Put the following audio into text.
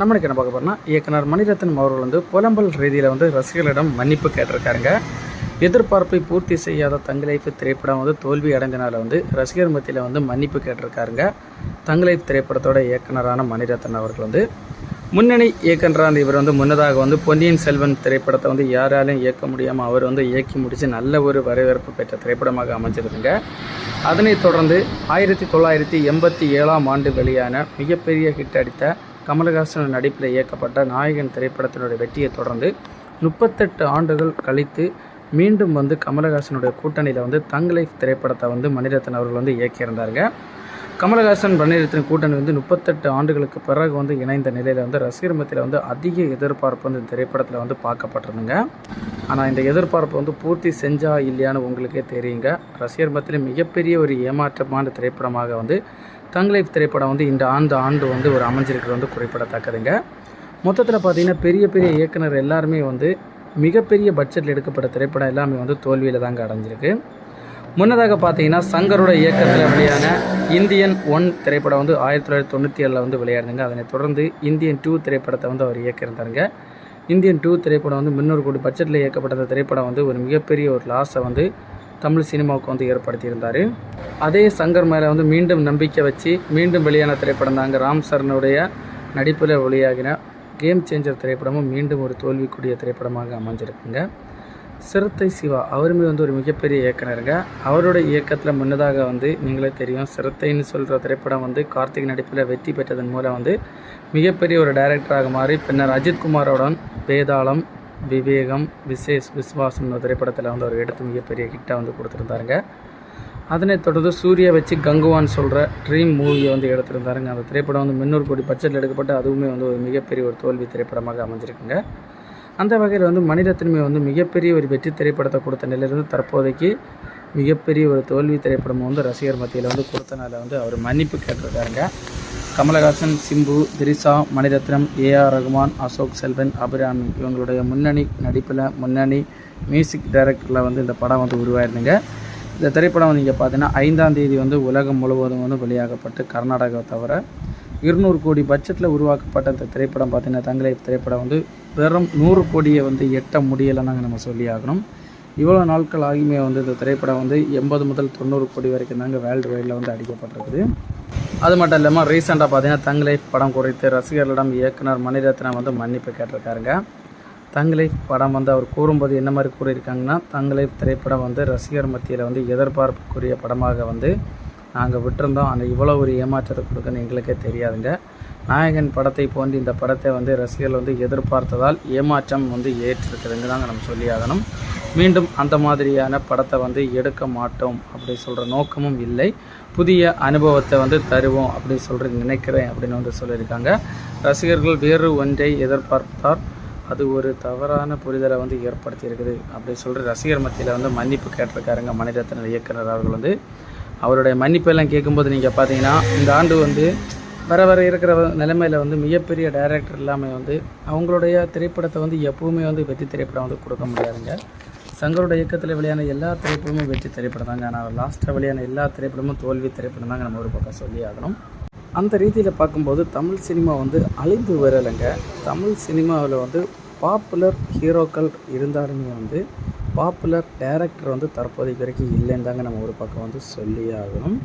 நம்மளுக்கு என்ன பார்க்க போகிறோம்னா இயக்குனர் மணிரத்னம் அவர்கள் வந்து புலம்பல் ரீதியில் வந்து ரசிகர்களிடம் மன்னிப்பு கேட்டிருக்காருங்க. எதிர்பார்ப்பை பூர்த்தி செய்யாத தங்கலைப்பு திரைப்படம் வந்து தோல்வி அடைஞ்சனால வந்து ரசிகர் மத்தியில் வந்து மன்னிப்பு கேட்டிருக்காருங்க. தங்கலைப் திரைப்படத்தோட இயக்குனரான மணிரத்னம் அவர்கள் வந்து முன்னணி இயக்குனரான இவர் வந்து முன்னதாக வந்து பொன்னியின் செல்வன் திரைப்படத்தை வந்து யாராலையும் இயக்க முடியாமல் அவர் வந்து இயக்கி முடித்து நல்ல ஒரு வரவேற்பு பெற்ற திரைப்படமாக அமைஞ்சிருக்குங்க. அதனைத் தொடர்ந்து ஆயிரத்தி தொள்ளாயிரத்தி எண்பத்தி ஏழாம் ஆண்டு வெளியான மிகப்பெரிய ஹிட் அடித்த கமலஹாசன் நடிப்பில் இயக்கப்பட்ட நாயகன் திரைப்படத்தினுடைய வெற்றியை தொடர்ந்து முப்பத்தெட்டு ஆண்டுகள் கழித்து மீண்டும் வந்து கமலஹாசனுடைய கூட்டணியில் வந்து தங் லைஃப் திரைப்படத்தை வந்து மணிரத்னம் அவர்கள் வந்து இயக்கியிருந்தாருங்க. கமலஹாசன் மணிரத்தின் கூட்டணி வந்து முப்பத்தெட்டு ஆண்டுகளுக்கு பிறகு வந்து இணைந்த நிலையில் வந்து ரசிகர் மத்தியில் வந்து அதிக எதிர்பார்ப்பு வந்து இந்த திரைப்படத்தில் வந்து பார்க்கப்பட்டிருந்துங்க. ஆனால் இந்த எதிர்பார்ப்பு வந்து பூர்த்தி செஞ்சா இல்லையான்னு உங்களுக்கே தெரியுங்க. ரசிகர் மத்தியில் மிகப்பெரிய ஒரு ஏமாற்றமான திரைப்படமாக வந்து தங் லைஃப் திரைப்படம் வந்து இந்த ஆண்டு ஆண்டு வந்து ஒரு அமைஞ்சிருக்கிறது வந்து குறிப்பிடத்தக்கதுங்க. மொத்தத்தில் பார்த்தீங்கன்னா பெரிய பெரிய இயக்குனர் எல்லாருமே வந்து மிகப்பெரிய பட்ஜெட்டில் எடுக்கப்பட்ட திரைப்படம் எல்லாமே வந்து தோல்வியில் தாங்க அடைஞ்சிருக்கு. முன்னதாக பார்த்தீங்கன்னா சங்கரோட இயக்கத்தில் வெளியான இந்தியன் ஒன் திரைப்படம் வந்து ஆயிரத்தி தொள்ளாயிரத்தி தொண்ணூற்றி ஏழில் வந்து விளையாடுங்க அதனைத் தொடர்ந்து இந்தியன் டூ திரைப்படத்தை வந்து அவர் இயக்கியிருந்தாருங்க. இந்தியன் டூ திரைப்படம் வந்து முன்னூறு கோடி பட்ஜெட்டில் இயக்கப்பட்ட திரைப்படம் வந்து ஒரு மிகப்பெரிய ஒரு லாஸை வந்து தமிழ் சினிமாவுக்கு வந்து ஏற்படுத்தியிருந்தார். அதே சங்கர் மேலே வந்து மீண்டும் நம்பிக்கை வச்சு மீண்டும் வெளியான திரைப்படம் தாங்க ராம் சரணுடைய நடிப்பில் வெளியாகின கேம் சேஞ்சர் திரைப்படமும் மீண்டும் ஒரு தோல்விக்குரிய திரைப்படமாக அமைஞ்சிருக்குங்க. சிறுத்தை சிவா அவருமே வந்து ஒரு மிகப்பெரிய இயக்குனருங்க அவரோட இயக்கத்தில் முன்னதாக வந்து நீங்களே தெரியும் சிறுத்தைன்னு சொல்கிற திரைப்படம் வந்து கார்த்திக் நடிப்பில் வெற்றி பெற்றதன் மூலம் வந்து மிகப்பெரிய ஒரு டைரக்டராக மாறி பின்னர் அஜித் குமாரோடன் வேதாளம் விவேகம் விசேஷ் விஸ்வாசம் திரைப்படத்தில் வந்து அவர் எடுத்து மிகப்பெரிய ஹிட்டாக வந்து கொடுத்துருந்தாருங்க. அதனைத் தொடர்ந்து சூர்யா வச்சு கங்குவான் சொல்கிற ட்ரீம் மூவியை வந்து எடுத்திருந்தாருங்க. அந்த திரைப்படம் வந்து முன்னூறு கோடி பட்ஜெட்டில் எடுக்கப்பட்டு அதுவுமே வந்து ஒரு மிகப்பெரிய ஒரு தோல்வி திரைப்படமாக அமைஞ்சிருக்குங்க. அந்த வகையில் வந்து மணிரத்னமே வந்து மிகப்பெரிய ஒரு வெற்றி திரைப்படத்தை கொடுத்த நிலையிலிருந்து தற்போதைக்கு மிகப்பெரிய ஒரு தோல்வி திரைப்படம் வந்து ரசிகர் மத்தியில் வந்து கொடுத்தனால வந்து அவர் மன்னிப்பு கேட்டிருக்காருங்க. கமலஹாசன் சிம்பு திரிசா மணிரத்னம் ஏஆர் ரகுமான் அசோக் செல்வன் அபிராமி இவங்களுடைய முன்னணி நடிப்பில் முன்னணி மியூசிக் டைரக்டரில் வந்து இந்த படம் வந்து உருவாயிருந்துங்க. இந்த திரைப்படம் நீங்கள் பார்த்தீங்கன்னா ஐந்தாம் தேதி வந்து உலகம் முழுவதும் வந்து வெளியாகப்பட்டு கர்நாடகாவை தவிர இருநூறு கோடி பட்ஜெட்டில் உருவாக்கப்பட்ட இந்த திரைப்படம் பார்த்தீங்கன்னா தங்களை திரைப்படம் வந்து வெறும் நூறு கோடியை வந்து எட்ட முடியலைன்னாங்க நம்ம சொல்லி ஆகணும். இவ்வளோ நாட்கள் ஆகியுமே வந்து இந்த திரைப்படம் வந்து எண்பது முதல் தொண்ணூறு கோடி வரைக்கும் தாங்க வேர்ல்டு வைடில் வந்து அடிக்கப்பட்டிருக்குது. அது மட்டும் இல்லாமல் ரீசெண்டாக பார்த்தீங்கன்னா தங் லைஃப் படம் குறித்து ரசிகர்களிடம் இயக்குனர் மணிரத்னம் வந்து மன்னிப்பு கேட்டிருக்காருங்க. தங்களை படம் வந்து அவர் கூறும்போது என்ன மாதிரி கூறியிருக்காங்கன்னா தங்களை திரைப்படம் வந்து ரசிகர் மத்தியில் வந்து எதிர்பார்ப்புக்குரிய படமாக வந்து நாங்கள் விட்டிருந்தோம். அந்த இவ்வளோ ஒரு ஏமாற்றத்தை கொடுக்குன்னு எங்களுக்கே தெரியாதுங்க. நாயகன் படத்தை போன்று இந்த படத்தை வந்து ரசிகர்கள் வந்து எதிர்பார்த்ததால் ஏமாற்றம் வந்து ஏற்றிருக்குதுங்க தாங்க நம்ம சொல்லியாகணும் மீண்டும் அந்த மாதிரியான படத்தை வந்து எடுக்க மாட்டோம் அப்படி சொல்கிற நோக்கமும் இல்லை. புதிய அனுபவத்தை வந்து தருவோம் அப்படி சொல்கிற நினைக்கிறேன் அப்படின்னு வந்து சொல்லியிருக்காங்க. ரசிகர்கள் வேறு ஒன்றை எதிர்பார்த்தார் அது ஒரு தவறான புரிதலை வந்து ஏற்படுத்தி இருக்குது அப்படி சொல்கிற ரசிகர் மத்தியில் வந்து மன்னிப்பு கேட்டிருக்காருங்க மணிரத்ன இயக்குனர் அவர்கள் வந்து. அவருடைய மன்னிப்பெல்லாம் கேட்கும்போது நீங்கள் பார்த்தீங்கன்னா இந்த ஆண்டு வந்து வர வர இருக்கிற நிலைமையில் வந்து மிகப்பெரிய டைரக்டர் இல்லாமல் வந்து அவங்களுடைய திரைப்படத்தை வந்து எப்பவுமே வந்து வெற்றி திரைப்படம் வந்து கொடுக்க முடியாதுங்க. சங்கரோட இயக்கத்தில் வெளியான எல்லா திரைப்படமும் வெற்றி திரைப்படம் தாங்க ஆனால் லாஸ்ட்டாக வெளியான எல்லா திரைப்படமும் தோல்வி திரைப்படம் தாங்க நம்ம ஒரு பக்கம் சொல்லி ஆகணும். அந்த ரீதியில் பார்க்கும்போது தமிழ் சினிமா வந்து அழிந்து வரலைங்க. தமிழ் சினிமாவில் வந்து பாப்புலர் ஹீரோக்கள் இருந்தாலுமே வந்து பாப்புலர் டேரக்டர் வந்து தற்போதைக்கு வரைக்கும் இல்லைன்னு தாங்க நம்ம ஒரு பக்கம் வந்து சொல்லியே ஆகணும்.